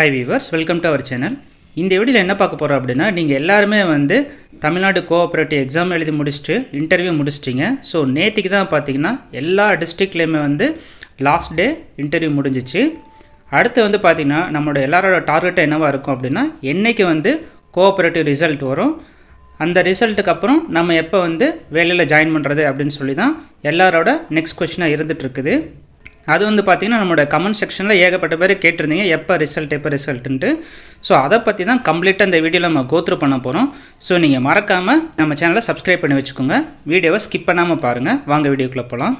Hi viewers welcome to our channel இந்த வீடியோவில் என்ன பார்க்க போகிறோம் அப்படின்னா நீங்கள் எல்லாருமே வந்து தமிழ்நாடு கோஆப்ரேட்டிவ் எக்ஸாம் எழுதி முடிச்சுட்டு இன்டர்வியூ முடிச்சிட்டிங்க. ஸோ நேற்றுக்கு தான் பார்த்தீங்கன்னா எல்லா டிஸ்ட்ரிக்ட்லேயுமே வந்து லாஸ்ட் டே இன்டர்வியூ முடிஞ்சிச்சு. அடுத்து வந்து பார்த்திங்கன்னா நம்மளோட எல்லாரோட டார்கெட் என்னவாக இருக்கும் அப்படின்னா என்றைக்கு வந்து கோஆப்ரேட்டிவ் ரிசல்ட் வரும். அந்த ரிசல்ட்டுக்கு அப்புறம் நம்ம எப்போ வந்து வேலையில் ஜாயின் பண்ணுறது அப்படின்னு சொல்லி தான் எல்லாரோட நெக்ஸ்ட் கொஷினாக இருந்துகிட்ருக்குது அது வந்து பார்த்திங்கன்னா நம்மளோட கமெண்ட் செக்ஷனில் ஏகப்பட்ட பேர் கேட்டிருந்தீங்க. எப்போ ரிசல்ட் எப்போ ரிசல்ட்டுன்ட்டு ஸோ அதை பற்றி தான் கம்ப்ளீட்டாக இந்த வீடியோவில் நம்ம கோத்ரூ பண்ண போகிறோம் ஸோ நீங்கள் மறக்காமல் நம்ம சேனலை சப்ஸ்கிரைப் பண்ணி வச்சுக்கோங்க. வீடியோவை ஸ்கிப் பண்ணாமல் பாருங்கள் வாங்க வீடியோக்குள்ளே போகலாம்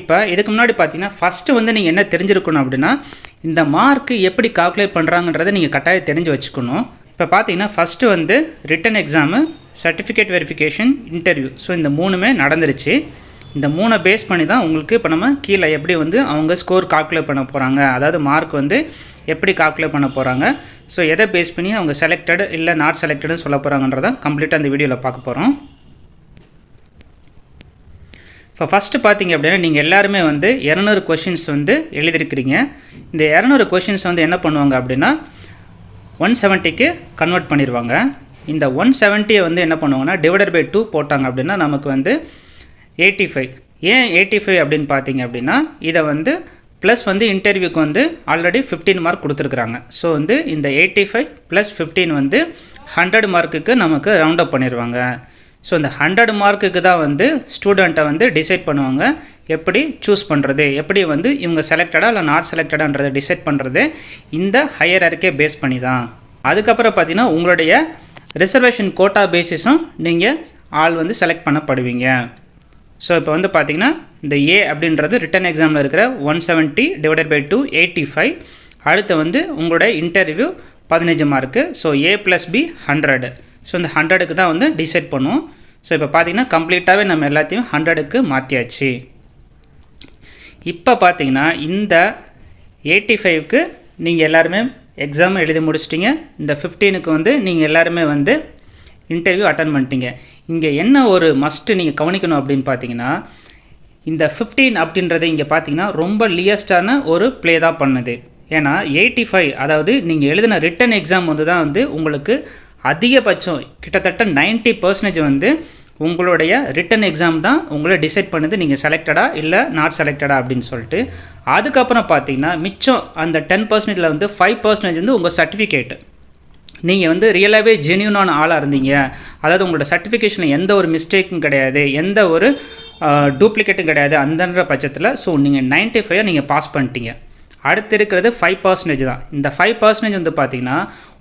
இப்போ இதுக்கு முன்னாடி பார்த்தீங்கன்னா ஃபஸ்ட்டு வந்து நீங்கள் என்ன தெரிஞ்சிருக்கணும் அப்படின்னா இந்த மார்க்கு எப்படி கால்குலேட் பண்ணுறாங்கன்றதை நீங்கள் கட்டாயம் தெரிஞ்சு வச்சுக்கணும். இப்போ பார்த்தீங்கன்னா ஃபஸ்ட்டு வந்து written exam certificate verification interview so இந்த மூணுமே நடந்துருச்சு. இந்த மூணை பேஸ் பண்ணி தான் உங்களுக்கு இப்போ நம்ம கீழே எப்படி வந்து அவங்க ஸ்கோர் கால்குலேட் பண்ண போகிறாங்க அதாவது மார்க் வந்து எப்படி கால்குலேட் பண்ண போகிறாங்க ஸோ எதை பேஸ் பண்ணி அவங்க செலக்டடு இல்லை நாட் செலக்டடுன்னு சொல்ல போகிறாங்கன்றத கம்ப்ளீட்டாக அந்த வீடியோவில் பார்க்க போகிறோம் இப்போ ஃபஸ்ட்டு பார்த்தீங்க அப்படின்னா நீங்கள் எல்லாருமே வந்து இரநூறு கொஷின்ஸ் வந்து எழுதியிருக்கிறீங்க. இந்த இரநூறு கொஷின்ஸ் வந்து என்ன பண்ணுவாங்க அப்படின்னா ஒன் செவன்ட்டிக்கு கன்வெர்ட் பண்ணிடுவாங்க இந்த ஒன் செவன்ட்டியை வந்து என்ன பண்ணுவாங்கன்னா டிவைடட் பை டூ போட்டாங்க அப்படின்னா நமக்கு வந்து எயிட்டி ஃபைவ் ஏன் எயிட்டி ஃபைவ் அப்படின்னு பார்த்தீங்க அப்படின்னா இதை வந்து ப்ளஸ் வந்து இன்டர்வியூக்கு வந்து ஆல்ரெடி ஃபிஃப்டீன் மார்க் கொடுத்துருக்குறாங்க. ஸோ வந்து இந்த எயிட்டி ஃபைவ் ப்ளஸ் ஃபிஃப்டீன் வந்து ஹண்ட்ரட் மார்க்குக்கு நமக்கு ரவுண்ட் அப் பண்ணிடுவாங்க ஸோ இந்த ஹண்ட்ரட் மார்க்குக்கு தான் வந்து ஸ்டூடெண்ட்டை வந்து டிசைட் பண்ணுவாங்க. எப்படி சூஸ் பண்ணுறது எப்படி வந்து இவங்க செலக்டடாக இல்லை நாட் செலக்டடான்றதை டிசைட் பண்ணுறது இந்த ஹையர் அறிக்கை பேஸ் பண்ணி தான். அதுக்கப்புறம் பார்த்தீங்கன்னா உங்களுடைய ரிசர்வேஷன் கோட்டா பேசிஸும் நீங்கள் ஆள் வந்து செலக்ட் பண்ணப்படுவீங்க. ஸோ இப்போ வந்து பார்த்தீங்கன்னா இந்த ஏ அப்படின்றது ரிட்டன் எக்ஸாமில் இருக்கிற one seventy divided by two eighty five அடுத்து வந்து உங்களோட இன்டர்வியூ பதினஞ்சு mark so A plus B hundred so இந்த ஹண்ட்ரடுக்கு தான் வந்து டிசைட் பண்ணுவோம். ஸோ இப்போ பார்த்தீங்கன்னா கம்ப்ளீட்டாகவே நம்ம எல்லாத்தையும் ஹண்ட்ரடுக்கு மாற்றியாச்சு இப்போ பார்த்தீங்கன்னா இந்த எயிட்டி ஃபைவ்க்கு நீங்கள் எல்லாருமே எக்ஸாம் எழுதி முடிச்சிட்டிங்க. இந்த ஃபிஃப்டீனுக்கு வந்து நீங்கள் எல்லாருமே வந்து இன்டர்வியூ அட்டன் பண்ணிட்டீங்க. இங்கே என்ன ஒரு மஸ்ட்டு நீங்கள் கவனிக்கணும் அப்படின்னு பார்த்தீங்கன்னா இந்த ஃபிஃப்டீன் அப்படின்றத இங்கே பார்த்தீங்கன்னா ரொம்ப லியஸ்டான ஒரு ப்ளே தான் பண்ணுது. ஏன்னா எயிட்டி ஃபைவ் அதாவது நீங்கள் எழுதின ரிட்டன் எக்ஸாம் வந்து தான் வந்து உங்களுக்கு அதிகபட்சம் கிட்டத்தட்ட நைன்ட்டி பர்சன்டேஜ் வந்து உங்களுடைய ரிட்டன் எக்ஸாம் தான் உங்களை டிசைட் பண்ணுது. நீங்கள் செலக்டடா இல்லை நாட் செலக்டடா அப்படின்னு சொல்லிட்டு. அதுக்கப்புறம் பார்த்தீங்கன்னா மிச்சம் அந்த டென் பர்சன்டேஜில் வந்து ஃபைவ் பர்சன்டேஜ் வந்து உங்கள் சர்டிஃபிகேட் நீங்கள் வந்து ரியலாகவே ஜென்யூனான ஆளாக இருந்தீங்க. அதாவது உங்களோட சர்டிஃபிகேஷனில் எந்த ஒரு மிஸ்டேக்கும் கிடையாது எந்த ஒரு டூப்ளிகேட்டும் கிடையாது அந்தன்ற பட்சத்தில் ஸோ நீங்கள் நைன்ட்டி ஃபைவ் நீங்கள் பாஸ் பண்ணிட்டீங்க. அடுத்து இருக்கிறது ஃபைவ் பர்சன்டேஜ் தான். இந்த ஃபைவ் பர்சன்டேஜ் வந்து பார்த்தீங்கன்னா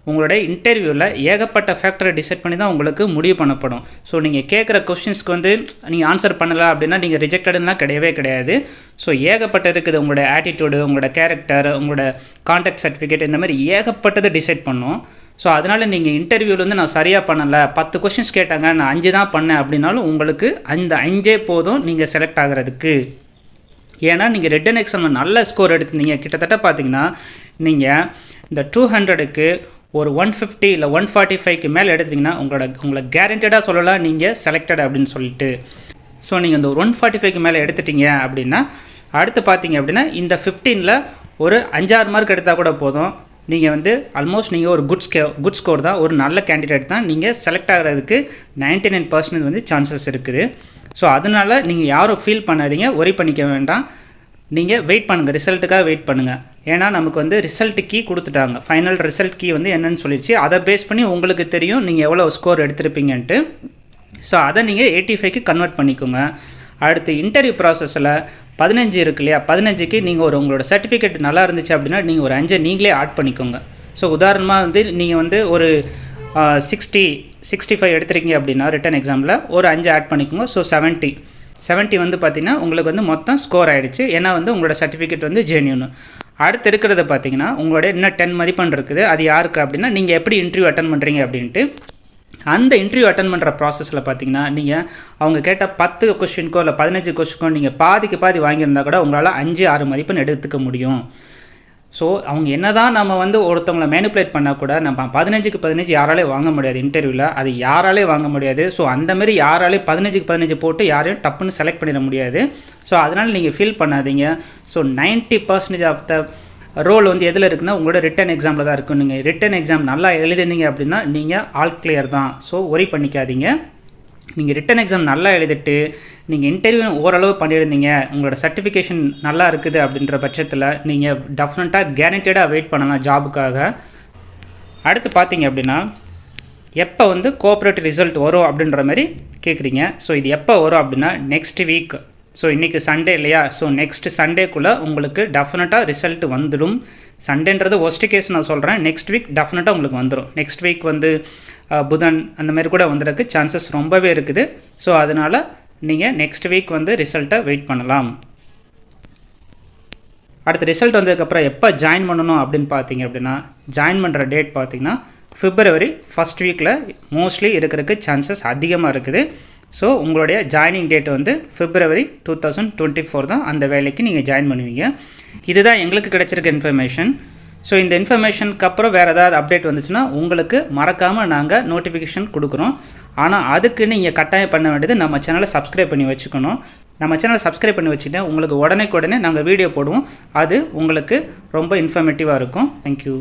உங்களுடைய இன்டர்வியூவில் ஏகப்பட்ட ஃபேக்டரை டிசைட் பண்ணி தான் உங்களுக்கு முடிவு பண்ணப்படும். ஸோ நீங்கள் கேட்குற கொஷின்ஸ்க்கு வந்து நீங்கள் ஆன்சர் பண்ணலாம் அப்படின்னா நீங்கள் ரிஜெக்டடுலாம் கிடையவே கிடையாது. ஸோ ஏகப்பட்ட இருக்குது. உங்களோட ஆட்டிடியூடு உங்களோட கேரக்டர் உங்களோட கான்டாக்ட் சர்டிஃபிகேட் இந்த மாதிரி ஏகப்பட்டதை டிசைட் பண்ணும். ஸோ அதனால் நீங்கள் இன்டர்வியூவில் வந்து நான் சரியாக பண்ணலை. பத்து கொஷின்ஸ் கேட்டாங்க நான் அஞ்சு தான் பண்ணேன் அப்படின்னாலும் உங்களுக்கு அந்த அஞ்சே போதும் நீங்கள் செலக்ட் ஆகிறதுக்கு. ஏன்னா நீங்கள் ரிட்டன் எக்ஸாமில் நல்ல ஸ்கோர் எடுத்திருந்தீங்க. கிட்டத்தட்ட பார்த்தீங்கன்னா நீங்கள் இந்த டூ ஹண்ட்ரடுக்கு ஒரு ஒன் ஃபிஃப்டி இல்லை ஒன் ஃபார்ட்டி ஃபைவ்க்கு மேலே எடுத்தீங்கன்னா உங்களோட உங்களை கேரண்டடாக சொல்லலாம் நீங்கள் செலக்டட் அப்படின்னு சொல்லிட்டு. ஸோ நீங்கள் இந்த ஒன் ஃபார்ட்டி ஃபைவ்க்கு மேலே எடுத்துட்டீங்க அப்படின்னா அடுத்து பார்த்தீங்க அப்படின்னா இந்த ஃபிஃப்டீனில் ஒரு அஞ்சாறு மார்க் எடுத்தால் கூட போதும். நீங்கள் வந்து ஆல்மோஸ்ட் நீங்கள் ஒரு குட் ஸ்கே குட் ஸ்கோர் தான் ஒரு நல்ல கேண்டிடேட் தான் நீங்கள் செலக்ட் ஆகிறதுக்கு நைன்டி நைன் பர்சன்டேஜ் வந்து சான்சஸ் இருக்குது. ஸோ அதனால் நீங்கள் யாரும் ஃபீல் பண்ணாதீங்க ஒரி பண்ணிக்க வேண்டாம். நீங்கள் வெயிட் பண்ணுங்கள் ரிசல்ட்டுக்காக வெயிட் பண்ணுங்கள் ஏன்னா நமக்கு வந்து ரிசல்ட் கீ கொடுத்துட்டாங்க. ஃபைனல் ரிசல்ட் கீ வந்து என்னன்னு சொல்லிடுச்சு. அதை பேஸ் பண்ணி உங்களுக்கு தெரியும் நீங்கள் எவ்வளோ ஸ்கோர் எடுத்திருப்பீங்கன்ட்டு. ஸோ அதை நீங்கள் எயிட்டி ஃபைவ்க்கு கன்வெர்ட் பண்ணிக்கோங்க. அடுத்து இன்டர்வியூ ப்ராசஸில் பதினஞ்சு இருக்கு இல்லையா? பதினஞ்சுக்கு நீங்கள் ஒரு உங்களோட சர்டிஃபிகேட் நல்லா இருந்துச்சு அப்படின்னா நீங்கள் ஒரு அஞ்சை நீங்களே ஆட் பண்ணிக்கோங்க. ஸோ உதாரணமாக வந்து நீங்கள் வந்து ஒரு சிக்ஸ்டி சிக்ஸ்டி ஃபைவ் எடுத்துருக்கீங்க அப்படின்னா ரிட்டன் எக்ஸாமில் ஒரு அஞ்சு ஆட் பண்ணிக்கோங்க. ஸோ செவன்ட்டி செவன்ட்டி வந்து பார்த்திங்கன்னா உங்களுக்கு வந்து மொத்தம் ஸ்கோர் ஆகிடுச்சு ஏன்னா வந்து உங்களோட சர்டிஃபிகேட் வந்து ஜென்யூனு அடுத்து இருக்கிறத பார்த்தீங்கன்னா உங்களோட இன்னும் டென் மதிப்பெண் இருக்குது. அது யாருக்கு அப்படின்னா நீங்கள் எப்படி இன்டர்வியூ அட்டன் பண்ணுறீங்க அப்படின்ட்டு அந்த இன்டர்வியூ அட்டன் பண்ணுற ப்ராசஸில் பார்த்தீங்கன்னா நீங்கள் அவங்க கேட்ட பத்து கொஷினுக்கோ இல்லை பதினஞ்சு கொஷினுக்கோ நீங்கள் பாதிக்கு பாதி வாங்கியிருந்தா கூட உங்களால் அஞ்சு ஆறு மதிப்பெண் எடுத்துக்க முடியும். ஸோ அவங்க என்ன தான் நம்ம வந்து ஒருத்தவங்களை மேனிப்புலேட் பண்ணால் கூட நம்ம பதினஞ்சுக்கு பதினஞ்சு யாராலே வாங்க முடியாது இன்டர்வியூவில் அது யாராலே வாங்க முடியாது. ஸோ அந்தமாரி யாராலே பதினஞ்சுக்கு பதினஞ்சு போட்டு யாரையும் டப்புன்னு செலக்ட் பண்ணிட முடியாது. ஸோ அதனால் நீங்கள் ஃபீல் பண்ணாதீங்க. So 90% percentage of the roll வந்து எதில் இருக்குன்னா உங்களோட ரிட்டன் எக்ஸாமில் தான் இருக்கும் நீங்கள் ரிட்டன் எக்ஸாம் நல்லா எழுதிருந்தீங்க அப்படின்னா நீங்கள் ஆல் கிளியர் தான். ஸோ ஒரி பண்ணிக்காதீங்க. நீங்கள் ரிட்டன் எக்ஸாம் நல்லா எழுதிட்டு நீங்கள் இன்டர்வியூ ஓரளவு பண்ணியிருந்தீங்க உங்களோட சர்டிஃபிகேஷன் நல்லா இருக்குது அப்படின்ற பட்சத்தில் நீங்கள் டெஃபினட்டாக கேரண்டடாக வெயிட் பண்ணலாம் ஜாபுக்காக அடுத்து பார்த்தீங்க அப்படின்னா எப்போ வந்து கோஆப்ரேட்டிவ் ரிசல்ட் வரும் அப்படின்ற மாதிரி கேட்குறீங்க ஸோ இது எப்போ வரும் அப்படின்னா நெக்ஸ்ட் வீக் ஸோ இன்றைக்கி சண்டே இல்லையா? ஸோ நெக்ஸ்ட் சண்டேக்குள்ளே உங்களுக்கு டெஃபினட்டாக ரிசல்ட் வந்துடும். சண்டேன்றது ஒஸ்ட் கேஸ் நான் சொல்கிறேன் நெக்ஸ்ட் வீக் டெஃபினட்டாக உங்களுக்கு வந்துடும் நெக்ஸ்ட் வீக் வந்து புதன் அந்த மாதிரி கூட வந்துருக்கு. சான்சஸ் ரொம்பவே இருக்குது. ஸோ அதனால் நீங்கள் நெக்ஸ்ட் வீக் வந்து ரிசல்ட்டை வெயிட் பண்ணலாம். அடுத்த ரிசல்ட் வந்ததுக்கப்புறம் எப்போ ஜாயின் பண்ணணும் அப்படின்னு பார்த்தீங்க அப்படின்னா ஜாயின் பண்ணுற டேட் பார்த்தீங்கன்னா ஃபிப்ரவரி ஃபஸ்ட் வீக்கில் மோஸ்ட்லி இருக்கிறதுக்கு சான்சஸ் அதிகமாக இருக்குது. ஸோ உங்களுடைய ஜாயினிங் டேட் வந்து February two thousand twenty four தான் அந்த வேலைக்கு நீங்கள் ஜாயின் பண்ணுவீங்க. இதுதான் எங்களுக்கு கிடைச்சிருக்க இன்ஃபர்மேஷன் ஸோ இந்த இன்ஃபர்மேஷனுக்கு அப்புறம் வேறு ஏதாவது அப்டேட் வந்துச்சுன்னா உங்களுக்கு மறக்காமல் நாங்கள் நோட்டிஃபிகேஷன் கொடுக்குறோம். ஆனால் அதுக்கு நீங்கள் கட்டாயம் பண்ண வேண்டியது நம்ம சேனலை சப்ஸ்கிரைப் பண்ணி வச்சுக்கணும். நம்ம சேனலை சப்ஸ்கிரைப் பண்ணி வச்சுக்கிட்டா உங்களுக்கு உடனே உடனே நாங்கள் வீடியோ போடுவோம். அது உங்களுக்கு ரொம்ப இன்ஃபர்மேட்டிவாக இருக்கும். தேங்க்யூ